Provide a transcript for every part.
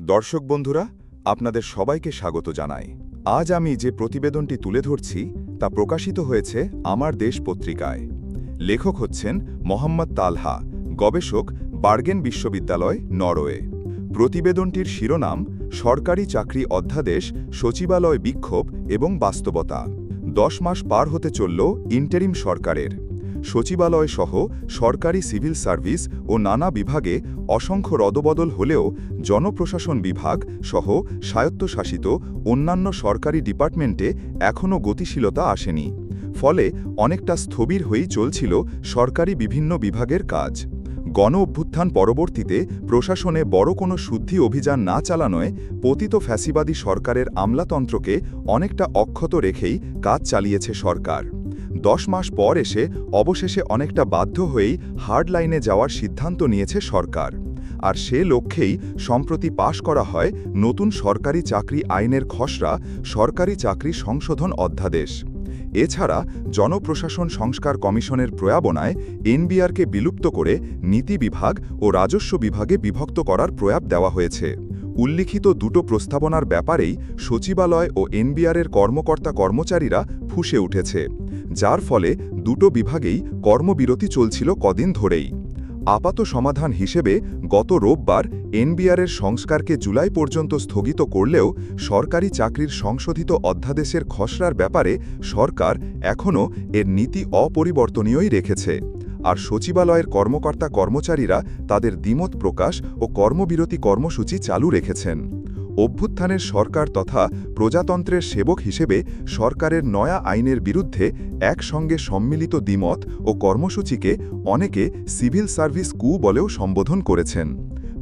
দর্শক বন্ধুরা, আপনাদের সবাইকে স্বাগত জানাই। আজ আমি যে প্রতিবেদনটি তুলে ধরছি, তা প্রকাশিত হয়েছে আমার দেশ পত্রিকায়। লেখক হচ্ছেন মোহাম্মদ তালহা, গবেষক বার্গেন বিশ্ববিদ্যালয়, নরওয়ে। প্রতিবেদনটির শিরোনাম, সরকারি চাকরি অধ্যাদেশ, সচিবালয় বিক্ষোভ এবং বাস্তবতা। দশ মাস পার হতে চলল ইন্টারিম সরকারের। সচিবালয় সহ সরকারি সিভিল সার্ভিস ও নানা বিভাগে অসংখ্য রদবদল হলেও জনপ্রশাসন বিভাগ সহ স্বায়ত্তশাসিত অন্যান্য সরকারি ডিপার্টমেন্টে এখনও গতিশীলতা আসেনি। ফলে অনেকটা স্থবির হয়েই চলছিল সরকারি বিভিন্ন বিভাগের কাজ। গণ অভ্যুত্থান পরবর্তীতে প্রশাসনে বড় কোনো শুদ্ধি অভিযান না চালানোয় পতিত ফ্যাসিবাদী সরকারের আমলাতন্ত্রকে অনেকটা অক্ষত রেখেই কাজ চালিয়েছে সরকার। দশ মাস পর এসে অবশেষে অনেকটা বাধ্য হয়েই হার্ড লাইনে যাওয়ার সিদ্ধান্ত নিয়েছে সরকার। আর সে লক্ষ্যেই সম্প্রতি পাশ করা হয় নতুন সরকারি চাকরি আইনের খসড়া, সরকারি চাকরি সংশোধন অধ্যাদেশ। এছাড়া জনপ্রশাসন সংস্কার কমিশনের প্রয়াবনায় এনবিআরকে বিলুপ্ত করে নীতি বিভাগ ও রাজস্ব বিভাগে বিভক্ত করার প্রয়াব দেওয়া হয়েছে। উল্লিখিত দুটো প্রস্তাবনার ব্যাপারেই সচিবালয় ও এনবিআরের কর্মকর্তা কর্মচারীরা ফুসে উঠেছে। যার ফলে দুটো বিভাগেই কর্মবিরতি চলছিল কদিন ধরেই। আপাত সমাধান হিসেবে গত রোববার এনবিআরের সংস্কারকে জুলাই পর্যন্ত স্থগিত করলেও সরকারি চাকরির সংশোধিত অধ্যাদেশের খসড়ার ব্যাপারে সরকার এখনও এর নীতি অপরিবর্তনীয়ই রেখেছে। আর সচিবালয়ের কর্মকর্তা কর্মচারীরা তাদের দ্বিমত প্রকাশ ও কর্মবিরতি কর্মসূচি চালু রেখেছেন। অভ্যুত্থানের সরকার তথা প্রজাতন্ত্রের সেবক হিসেবে সরকারের নয়া আইনের বিরুদ্ধে একসঙ্গে সম্মিলিত দ্বিমত ও কর্মসূচিকে অনেকে সিভিল সার্ভিস কু বলেও সম্বোধন করেছেন।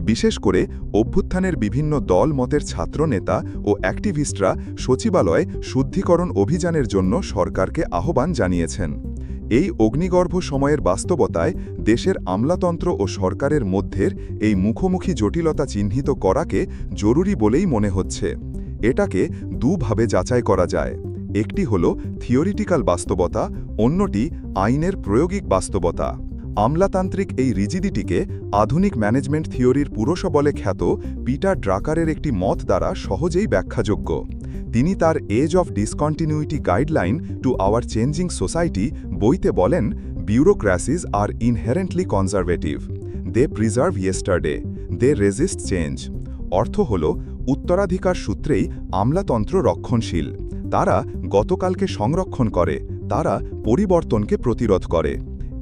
বিশেষ করে অভ্যুত্থানের বিভিন্ন দল মতের ছাত্রনেতা ও অ্যাক্টিভিস্টরা সচিবালয়ে শুদ্ধিকরণ অভিযানের জন্য সরকারকে আহ্বান জানিয়েছেন। এই অগ্নিগর্ভ সময়ের বাস্তবতায় দেশের আমলাতন্ত্র ও সরকারের মধ্যের এই মুখোমুখি জটিলতা চিহ্নিত করাকে জরুরি বলেই মনে হচ্ছে। এটাকে দুভাবে যাচাই করা যায়। একটি হল থিওরিটিক্যাল বাস্তবতা, অন্যটি আইনের প্রয়োগিক বাস্তবতা। আমলাতান্ত্রিক এই রিজিডিটিকে আধুনিক ম্যানেজমেন্ট থিওরির পুরুষ বলে খ্যাত পিটার ড্রাকারের একটি মত দ্বারা সহজেই ব্যাখ্যাযোগ্য। তিনি তার age of discontinuity guideline to our changing society বইতে বলেন bureaucracies are inherently conservative they preserve yesterday they resist change অর্থ হল, উত্তরাধিকার সূত্রেই আমলাতন্ত্র রক্ষণশীল। তারা গতকালকে সংরক্ষণ করে, তারা পরিবর্তনকে প্রতিরোধ করে।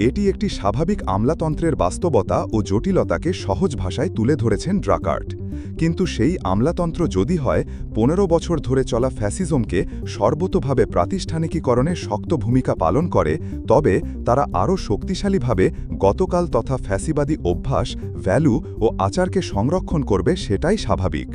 এটি একটি স্বাভাবিক আমলাতন্ত্রের বাস্তবতা ও জটিলতাকে সহজ ভাষায় তুলে ধরেছেন ড্রাকার্ট। কিন্তু সেই আমলাতন্ত্র যদি হয়, পনেরো বছর ধরে চলা ফ্যাসিজমকে সর্বতোভাবে প্রাতিষ্ঠানিকীকরণে শক্ত ভূমিকা পালন করে, তবে তারা আরও শক্তিশালীভাবে গতকাল তথা ফ্যাসিবাদী অভ্যাস, ভ্যালু ও আচারকে সংরক্ষণ করবে সেটাই স্বাভাবিক।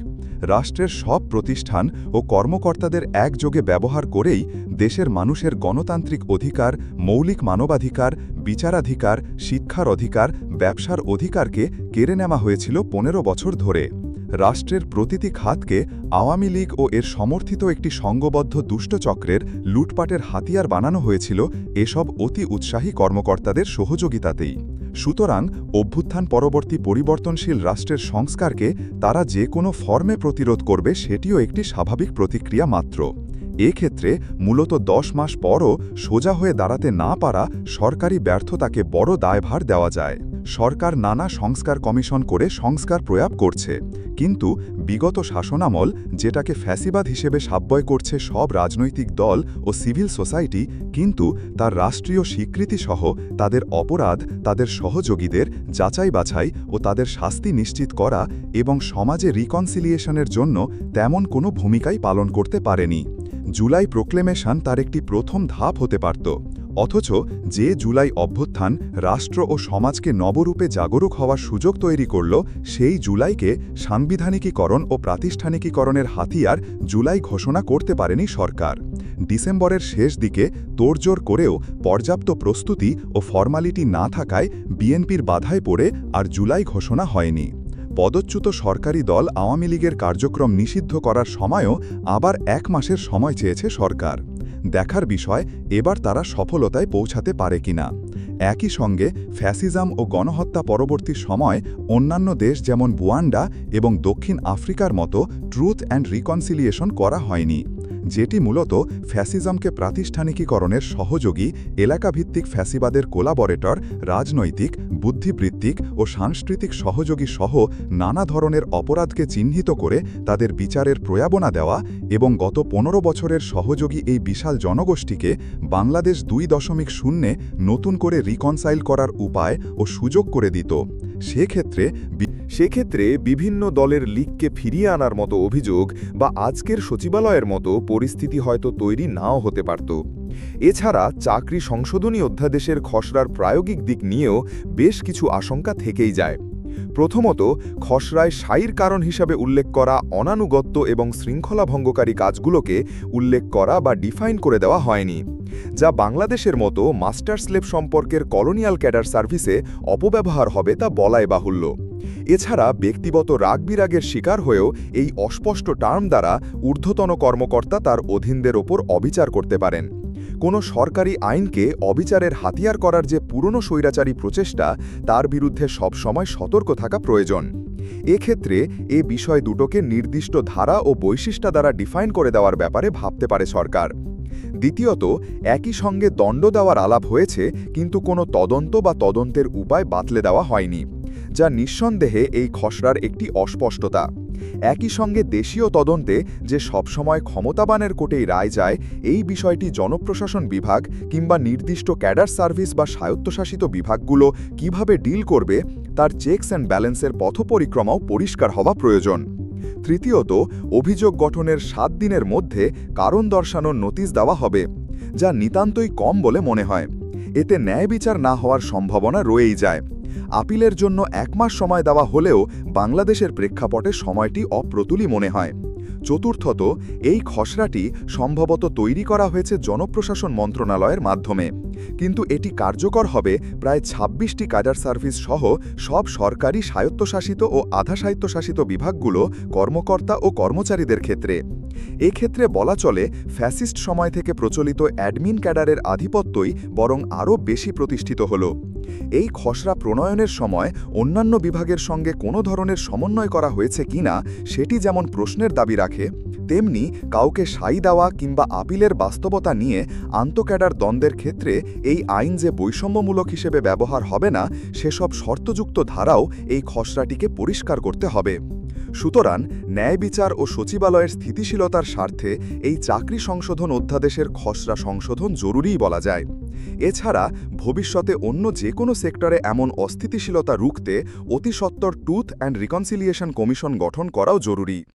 রাষ্ট্রের সব প্রতিষ্ঠান ও কর্মকর্তাদের একযোগে ব্যবহার করেই দেশের মানুষের গণতান্ত্রিক অধিকার, মৌলিক মানবাধিকার, বিচারাধিকার, শিক্ষার অধিকার, ব্যবসার অধিকারকে কেড়ে নেওয়া হয়েছিল পনেরো বছর ধরে। রাষ্ট্রের প্রতিটি খাতকে আওয়ামী লীগ ও এর সমর্থিত একটি সংঘবদ্ধ দুষ্টচক্রের লুটপাটের হাতিয়ার বানানো হয়েছিল এসব অতি উৎসাহী কর্মকর্তাদের সহযোগিতাতেই। সুতরাং অভ্যুত্থান পরবর্তী পরিবর্তনশীল রাষ্ট্রের সংস্কারকে তারা যে কোনো ফর্মে প্রতিরোধ করবে সেটিও একটি স্বাভাবিক প্রতিক্রিয়া মাত্র। এক্ষেত্রে মূলত দশ মাস পরও সোজা হয়ে দাঁড়াতে না পারা সরকারি ব্যর্থতাকে বড় দায়ভার দেওয়া যায়। সরকার নানা সংস্কার কমিশন করে সংস্কার প্রয়াব করছে। কিন্তু বিগত শাসনামল, যেটাকে ফ্যাসিবাদ হিসেবে সাব্যয় করছে সব রাজনৈতিক দল ও সিভিল সোসাইটি, কিন্তু তার রাষ্ট্রীয় স্বীকৃতিসহ তাদের অপরাধ, তাদের সহযোগীদের যাচাই বাছাই ও তাদের শাস্তি নিশ্চিত করা এবং সমাজে রিকনসিলিয়েশনের জন্য তেমন কোনো ভূমিকাই পালন করতে পারেনি। জুলাই প্রোক্লেমেশন তার একটি প্রথম ধাপ হতে পারত। অথচ যে জুলাই অভ্যুত্থান রাষ্ট্র ও সমাজকে নবরূপে জাগরুক হওয়ার সুযোগ তৈরি করল, সেই জুলাইকে সাংবিধানিকীকরণ ও প্রাতিষ্ঠানিকীকরণের হাতিয়ার জুলাই ঘোষণা করতে পারেনি সরকার। ডিসেম্বরের শেষ দিকে তোড়জোড় করেও পর্যাপ্ত প্রস্তুতি ও ফর্মালিটি না থাকায় বিএনপির বাধায় পড়ে আর জুলাই ঘোষণা হয়নি। পদচ্যুত সরকারি দল আওয়ামী লীগের কার্যক্রম নিষিদ্ধ করার সময়ও আবার এক মাসের সময় চেয়েছে সরকার। দেখার বিষয় এবার তারা সফলতায় পৌঁছাতে পারে কিনা। একই সঙ্গে ফ্যাসিজম ও গণহত্যা পরবর্তী সময় অন্যান্য দেশ যেমন বুয়ান্ডা এবং দক্ষিণ আফ্রিকার মতো ট্রুথ অ্যান্ড রিকনসিলিয়েশন করা হয়নি। যেটি মূলত ফ্যাসিজমকে প্রাতিষ্ঠানিকীকরণের সহযোগী এলাকাভিত্তিক ফ্যাসিবাদের কোলাবরেটর, রাজনৈতিক, বুদ্ধিবৃত্তিক ও সাংস্কৃতিক সহযোগী সহ নানা ধরনের অপরাধকে চিহ্নিত করে তাদের বিচারের প্রয়াবনা দেওয়া এবং গত পনেরো বছরের সহযোগী এই বিশাল জনগোষ্ঠীকে বাংলাদেশ দুই দশমিক শূন্যে নতুন করে রিকনসাইল করার উপায় ও সুযোগ করে দিত। সেক্ষেত্রে সেক্ষেত্রে বিভিন্ন দলের লিগকে ফিরিয়ে আনার মতো অভিযোগ বা আজকের সচিবালয়ের মতো পরিস্থিতি হয়তো তৈরি নাও হতে পারত। এছাড়া চাকরি সংশোধনী অধ্যাদেশের খসড়ার প্রায়োগিক দিক নিয়েও বেশ কিছু আশঙ্কা থেকেই যায়। প্রথমত, খসড়ায় সাইর কারণ হিসাবে উল্লেখ করা অনানুগত্য এবং শৃঙ্খলা ভঙ্গকারী কাজগুলোকে উল্লেখ করা বা ডিফাইন করে দেওয়া হয়নি, যা বাংলাদেশের মতো মাস্টার স্লেভ সম্পর্কের কলোনিয়াল ক্যাডার সার্ভিসে অপব্যবহার হবে তা বলাই বাহুল্য। এছাড়া ব্যক্তিগত রাগবিরাগের শিকার হয়েও এই অস্পষ্ট টার্ম দ্বারা ঊর্ধ্বতন কর্মকর্তা তার অধীনদের ওপর অবিচার করতে পারেন। কোনো সরকারি আইনকে অবিচারের হাতিয়ার করার যে পুরনো স্বৈরাচারী প্রচেষ্টা, তার বিরুদ্ধে সবসময় সতর্ক থাকা প্রয়োজন। এক্ষেত্রে এ বিষয় দুটোকে নির্দিষ্ট ধারা ও বৈশিষ্ট্য দ্বারা ডিফাইন করে দেওয়ার ব্যাপারে ভাবতে পারে সরকার। দ্বিতীয়ত, একই সঙ্গে দণ্ড দেওয়ার আলাপ হয়েছে, কিন্তু কোনো তদন্ত বা তদন্তের উপায় বাতলে দেওয়া হয়নি। যা নিঃসন্দেহে এই খসড়ার একটি অস্পষ্টতা। একই সঙ্গে দেশীয় তদন্তে যে সবসময় ক্ষমতাবানের কোটেই রায় যায়, এই বিষয়টি জনপ্রশাসন বিভাগ কিংবা নির্দিষ্ট ক্যাডার সার্ভিস বা স্বায়ত্তশাসিত বিভাগগুলো কীভাবে ডিল করবে, তার চেকস অ্যান্ড ব্যালেন্সের পথপরিক্রমাও পরিষ্কার হওয়া প্রয়োজন। তৃতীয়ত, অভিযোগ গঠনের সাত দিনের মধ্যে কারণ দর্শানোর নোটিশ দেওয়া হবে, যা নিতান্তই কম বলে মনে হয়। এতে ন্যায় বিচার না হওয়ার সম্ভাবনা রয়েই যায়। আপিলের জন্য এক মাস সময় দেওয়া হলেও বাংলাদেশের প্রেক্ষাপটে সময়টি অপ্রতুলি মনে হয়। চতুর্থত, এই খসড়াটি সম্ভবত তৈরি করা হয়েছে জনপ্রশাসন মন্ত্রণালয়ের মাধ্যমে। কিন্তু এটি কার্যকর হবে প্রায় ছাব্বিশটি কাডার সার্ভিস সহ সব সরকারি স্বায়ত্তশাসিত ও আধা স্বায়ত্তশাসিত বিভাগগুলো কর্মকর্তা ও কর্মচারীদের ক্ষেত্রে। এক্ষেত্রে বলা চলে, ফ্যাসিস্ট সময় থেকে প্রচলিত অ্যাডমিন ক্যাডারের আধিপত্যই বরং আরও বেশি প্রতিষ্ঠিত হল। এই খসড়া প্রণয়নের সময় অন্যান্য বিভাগের সঙ্গে কোনো ধরনের সমন্বয় করা হয়েছে কিনা সেটি যেমন প্রশ্নের দাবি রাখে, তেমনি কাউকে সাই দেওয়া কিংবা আপিলের বাস্তবতা নিয়ে আন্তঃক্যাডার দ্বন্দ্বের ক্ষেত্রে এই আইন যে বৈষম্যমূলক হিসেবে ব্যবহার হবে না, সেসব শর্তযুক্ত ধারাও এই খসড়াটিকে পরিষ্কার করতে হবে। সুতরাং ন্যায় বিচার ও সচিবালয়ের স্থিতিশীলতার স্বার্থে এই চাকরি সংশোধন অধ্যাদেশের খসড়া সংশোধন জরুরিই বলা যায়। এছাড়া ভবিষ্যতে অন্য যে কোনো সেক্টরে এমন অস্থিতিশীলতা রুখতে অতিসত্বর টুথ অ্যান্ড রিকনসিলিয়েশন কমিশন গঠন করাও জরুরি।